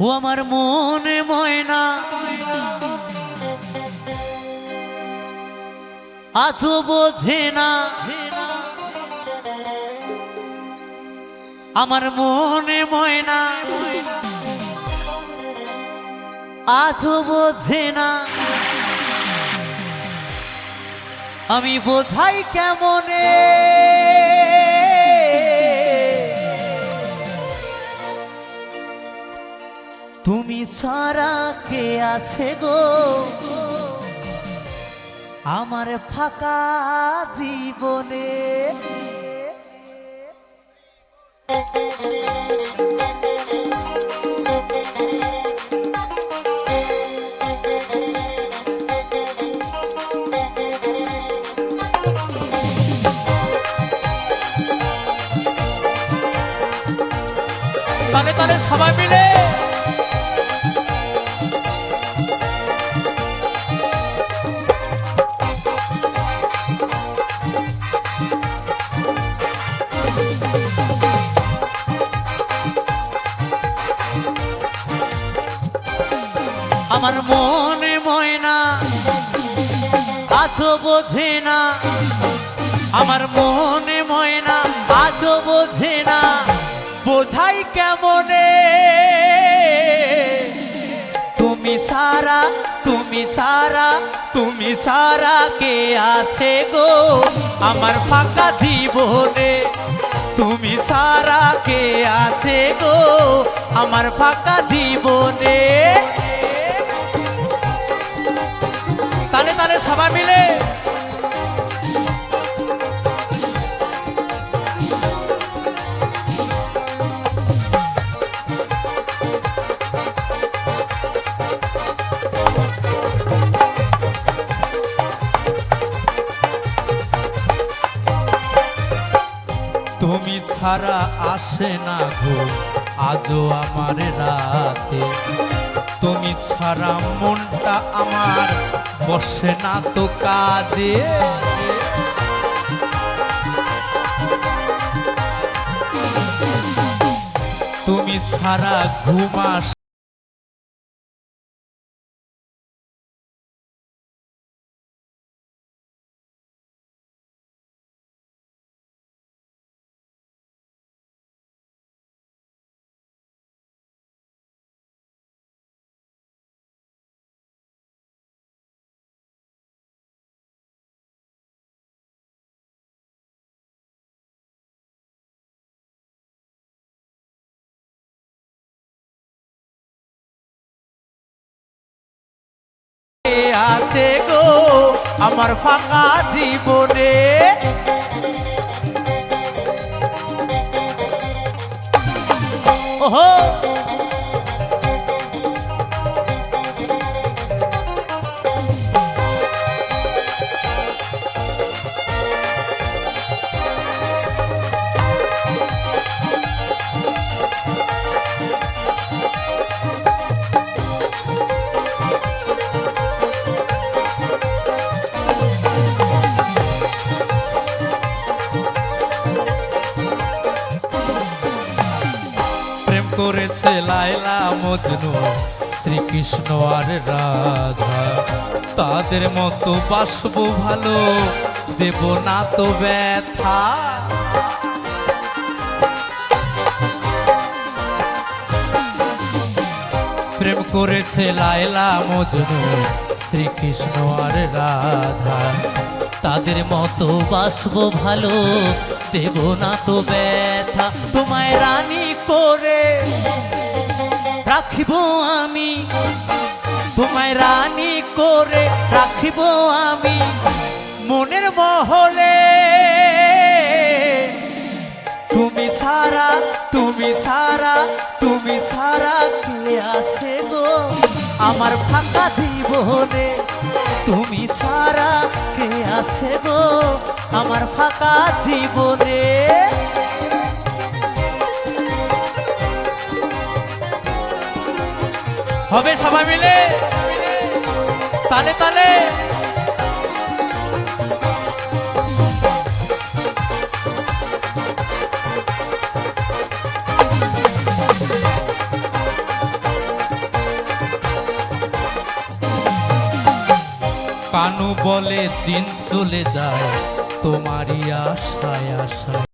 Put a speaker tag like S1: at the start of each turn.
S1: ও আমার মনে ময়না। আছো বোঝে না। আমার মনে ময়না। আছো বোঝে না। আমি বোঝাই কেমনে? তুমি ছাড়া কে আছে গো? আমার ফাঁকা জীবনে। তালে সবাই মিলে আছো বোঝে না, আমার মনে ময়না আছো বোঝে না, বোঝাই কেমনে? তুমি সারা তুমি সারা তুমি সারা কে আছে গো? আমার ফাঁকা জীবনে তুমি সারা কে আছে গো? আমার ফাঁকা জীবনে তালে সবাই মিলে। তুমি ছাড়া আসে না গো আজও আমার রাতে। তুমি ছাড়া মনটা আমার বসে না তো কাজে তুমি ছাড়া ঘুমাস আছে গো আমার ফাঁকা জীবনে। ওহো! করেছে লাইলা মজনু, শ্রীকৃষ্ণ আর রাধা। তাদের মতো বাসবো ভালো, দেব না তো ব্যথা। প্রেম করেছে লাইলা মজনু, শ্রীকৃষ্ণ আর রাধা। তাদের মতো বাসবো ভালো, দেব না তো ব্যথা। তোমায় রানী করে রাখিব আমি, তোমায় রানী করে রাখিব আমি। মনের মহলে তুমি ছাড়া তুমি ছাড়া তুমি ছাড়া কে আছে গো? আমার ফাঁকা জীবনে তুমি ছাড়া কে আছে গো? আমার ফাঁকা জীবনে হবে সবাই মিলে? তালে তালে। কানু বলে দিন চলে যায় তোমারই আশায় আশায়।